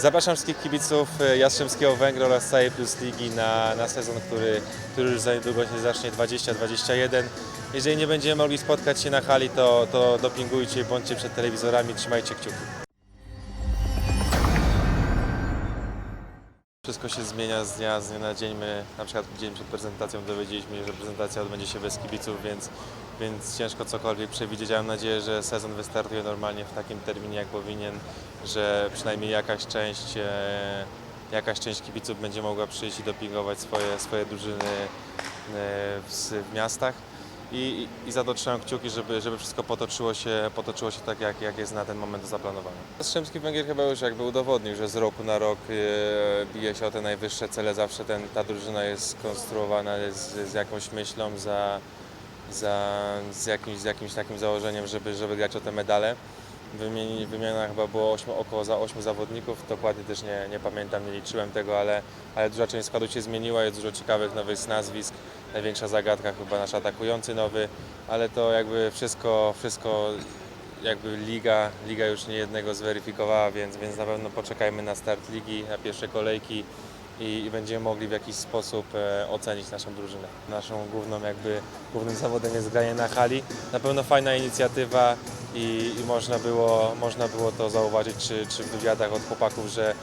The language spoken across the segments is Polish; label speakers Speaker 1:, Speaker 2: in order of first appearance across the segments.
Speaker 1: Zapraszam wszystkich kibiców e, Jastrzębskiego Węgra oraz całej Plus Ligi na, na sezon, który, który już za niedługo się zacznie 20-21. Jeżeli nie będziemy mogli spotkać się na hali, to, to dopingujcie, bądźcie przed telewizorami, trzymajcie kciuki. Wszystko się zmienia z dnia, z dnia na dzień. My na przykład dzień przed prezentacją dowiedzieliśmy się, że prezentacja odbędzie się bez kibiców, więc, więc ciężko cokolwiek przewidzieć. Ja mam nadzieję, że sezon wystartuje normalnie w takim terminie, jak powinien, że przynajmniej jakaś część, e, jakaś część kibiców będzie mogła przyjść i dopingować swoje, swoje drużyny e, w, w miastach. I, i, za to kciuki, żeby, żeby wszystko potoczyło się, potoczyło się tak, jak, jak jest na ten moment zaplanowane. Jastrzębski Węgier chyba już jakby udowodnił, że z roku na rok e, bije się o te najwyższe cele. Zawsze ten, ta drużyna jest skonstruowana z, z jakąś myślą, za, za, z, jakimś, z jakimś takim założeniem, żeby, żeby grać o te medale. Wymieni, wymiana chyba było 8, około za 8 zawodników, dokładnie też nie, nie pamiętam, nie liczyłem tego, ale, ale duża część składu się zmieniła, jest dużo ciekawych nowych nazwisk. Największa zagadka chyba nasz atakujący nowy, ale to jakby wszystko, wszystko jakby liga, liga już nie jednego zweryfikowała, więc, więc na pewno poczekajmy na start ligi, na pierwsze kolejki i, i będziemy mogli w jakiś sposób e, ocenić naszą drużynę. Naszą główną jakby, głównym zawodem jest granie na hali. Na pewno fajna inicjatywa i, i można, było, można było to zauważyć czy, czy w wywiadach od chłopaków, że,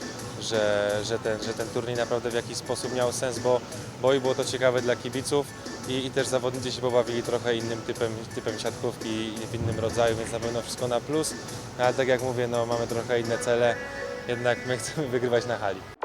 Speaker 1: że, że, ten, że ten turniej naprawdę w jakiś sposób miał sens, bo, bo i było to ciekawe dla kibiców i, i też zawodnicy się pobawili trochę innym typem, typem siatkówki i w innym rodzaju, więc na pewno wszystko na plus, ale tak jak mówię, no, mamy trochę inne cele, jednak my chcemy wygrywać na hali.